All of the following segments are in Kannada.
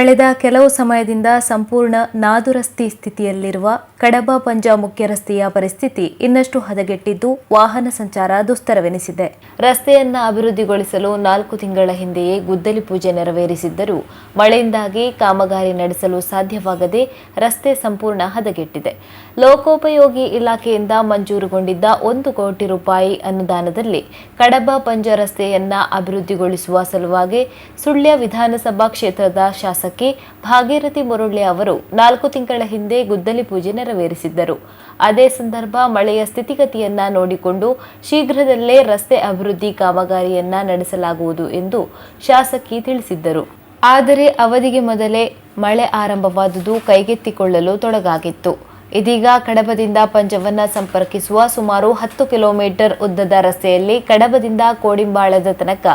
ಕಳೆದ ಕೆಲವು ಸಮಯದಿಂದ ಸಂಪೂರ್ಣ ನಾದುರಸ್ತಿ ಸ್ಥಿತಿಯಲ್ಲಿರುವ ಕಡಬ ಪಂಜ ಮುಖ್ಯ ರಸ್ತೆಯ ಪರಿಸ್ಥಿತಿ ಇನ್ನಷ್ಟು ಹದಗೆಟ್ಟಿದ್ದು ವಾಹನ ಸಂಚಾರ ದುಸ್ತರವೆನಿಸಿದೆ. ರಸ್ತೆಯನ್ನ ಅಭಿವೃದ್ಧಿಗೊಳಿಸಲು ನಾಲ್ಕು ತಿಂಗಳ ಹಿಂದೆಯೇ ಗುದ್ದಲಿ ಪೂಜೆ ನೆರವೇರಿಸಿದ್ದರೂ ಮಳೆಯಿಂದಾಗಿ ಕಾಮಗಾರಿ ನಡೆಸಲು ಸಾಧ್ಯವಾಗದೆ ರಸ್ತೆ ಸಂಪೂರ್ಣ ಹದಗೆಟ್ಟಿದೆ. ಲೋಕೋಪಯೋಗಿ ಇಲಾಖೆಯಿಂದ ಮಂಜೂರುಗೊಂಡಿದ್ದ ಒಂದು ಕೋಟಿ ರೂಪಾಯಿ ಅನುದಾನದಲ್ಲಿ ಕಡಬ ಪಂಜ ರಸ್ತೆಯನ್ನ ಅಭಿವೃದ್ಧಿಗೊಳಿಸುವ ಸಲುವಾಗಿ ಸುಳ್ಯ ವಿಧಾನಸಭಾ ಕ್ಷೇತ್ರದ ಶಾಸಕಿ ಭಾಗೀರಥಿ ಮುರುಳ್ಳಿ ಅವರು ನಾಲ್ಕು ತಿಂಗಳ ಹಿಂದೆ ಗುದ್ದಲಿ ಪೂಜೆ ನೆರವೇರಿಸಿದ್ದರು. ಅದೇ ಸಂದರ್ಭ ಮಳೆಯ ಸ್ಥಿತಿಗತಿಯನ್ನ ನೋಡಿಕೊಂಡು ಶೀಘ್ರದಲ್ಲೇ ರಸ್ತೆ ಅಭಿವೃದ್ಧಿ ಕಾಮಗಾರಿಯನ್ನ ನಡೆಸಲಾಗುವುದು ಎಂದು ಶಾಸಕಿ ತಿಳಿಸಿದ್ದರು. ಆದರೆ ಅವಧಿಗೆ ಮೊದಲೇ ಮಳೆ ಆರಂಭವಾದುದು ಕೈಗೆತ್ತಿಕೊಳ್ಳಲು ತೊಡಗಾಗಿತ್ತು. ಇದೀಗ ಕಡಬದಿಂದ ಪಂಜವನ್ನ ಸಂಪರ್ಕಿಸುವ ಸುಮಾರು ಹತ್ತು ಕಿಲೋಮೀಟರ್ ಉದ್ದದ ರಸ್ತೆಯಲ್ಲಿ ಕಡಬದಿಂದ ಕೋಡಿಂಬಾಳದ ತನಕ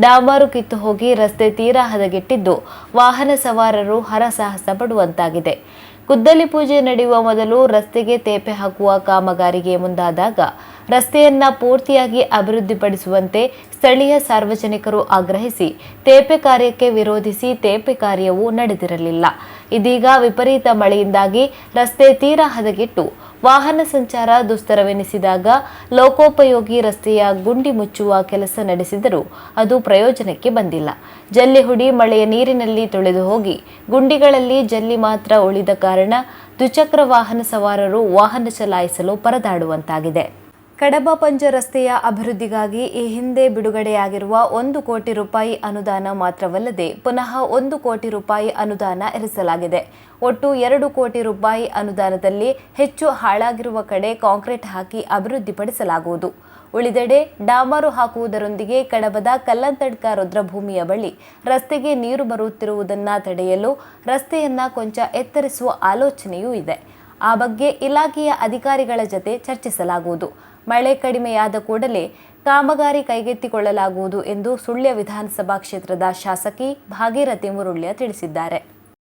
ಡಾಮರು ಕಿತ್ತು ಹೋಗಿ ರಸ್ತೆ ತೀರಾ ಹದಗೆಟ್ಟಿದ್ದು ವಾಹನ ಸವಾರರು ಹರಸಾಹಸ ಪಡುವಂತಾಗಿದೆ. ಗುದ್ದಲಿ ಪೂಜೆ ನಡೆಯುವ ಮೊದಲು ರಸ್ತೆಗೆ ತೇಪೆ ಹಾಕುವ ಕಾಮಗಾರಿಗೆ ಮುಂದಾದಾಗ ರಸ್ತೆಯನ್ನ ಪೂರ್ತಿಯಾಗಿ ಅಭಿವೃದ್ಧಿಪಡಿಸುವಂತೆ ಸ್ಥಳೀಯ ಸಾರ್ವಜನಿಕರು ಆಗ್ರಹಿಸಿ ತೇಪೆ ಕಾರ್ಯಕ್ಕೆ ವಿರೋಧಿಸಿ ತೇಪೆ ಕಾರ್ಯವು ನಡೆದಿರಲಿಲ್ಲ. ಇದೀಗ ವಿಪರೀತ ಮಳೆಯಿಂದಾಗಿ ರಸ್ತೆ ತೀರಾ ಹದಗೆಟ್ಟು ವಾಹನ ಸಂಚಾರ ದುಸ್ತರವೆನಿಸಿದಾಗ ಲೋಕೋಪಯೋಗಿ ರಸ್ತೆಯ ಗುಂಡಿ ಮುಚ್ಚುವ ಕೆಲಸ ನಡೆಸಿದರೂ ಅದು ಪ್ರಯೋಜನಕ್ಕೆ ಬಂದಿಲ್ಲ. ಜಲ್ಲಿ ಹುಡಿ ಮಳೆಯ ನೀರಿನಲ್ಲಿ ತೊಳೆದು ಹೋಗಿ ಗುಂಡಿಗಳಲ್ಲಿ ಜಲ್ಲಿ ಮಾತ್ರ ಉಳಿದ ಕಾರಣ ದ್ವಿಚಕ್ರ ವಾಹನ ಸವಾರರು ವಾಹನ ಚಲಾಯಿಸಲು ಪರದಾಡುವಂತಾಗಿದೆ. ಕಡಬ ಪಂಜ ರಸ್ತೆಯ ಅಭಿವೃದ್ಧಿಗಾಗಿ ಈ ಹಿಂದೆ ಬಿಡುಗಡೆಯಾಗಿರುವ ಒಂದು ಕೋಟಿ ರೂಪಾಯಿ ಅನುದಾನ ಮಾತ್ರವಲ್ಲದೆ ಪುನಃ ಒಂದು ಕೋಟಿ ರೂಪಾಯಿ ಅನುದಾನ ಇರಿಸಲಾಗಿದೆ. ಒಟ್ಟು ಎರಡು ಕೋಟಿ ರೂಪಾಯಿ ಅನುದಾನದಲ್ಲಿ ಹೆಚ್ಚು ಹಾಳಾಗಿರುವ ಕಡೆ ಕಾಂಕ್ರೀಟ್ ಹಾಕಿ ಅಭಿವೃದ್ಧಿಪಡಿಸಲಾಗುವುದು. ಉಳಿದೆಡೆ ಡಾಮರು ಹಾಕುವುದರೊಂದಿಗೆ ಕಡಬದ ಕಲ್ಲಂತಡ್ಕ ರುದ್ರಭೂಮಿಯ ಬಳಿ ರಸ್ತೆಗೆ ನೀರು ಬರುತ್ತಿರುವುದನ್ನು ತಡೆಯಲು ರಸ್ತೆಯನ್ನ ಕೊಂಚ ಎತ್ತರಿಸುವ ಆಲೋಚನೆಯೂ ಇದೆ. ಆ ಬಗ್ಗೆ ಇಲಾಖೆಯ ಅಧಿಕಾರಿಗಳ ಜತೆ ಚರ್ಚಿಸಲಾಗುವುದು. ಮಳೆ ಕಡಿಮೆಯಾದ ಕೂಡಲೇ ಕಾಮಗಾರಿ ಕೈಗೆತ್ತಿಕೊಳ್ಳಲಾಗುವುದು ಎಂದು ಸುಳ್ಯ ವಿಧಾನಸಭಾ ಕ್ಷೇತ್ರದ ಶಾಸಕಿ ಭಾಗೀರಥಿ ಮುರುಳ್ಯ ತಿಳಿಸಿದ್ದಾರೆ.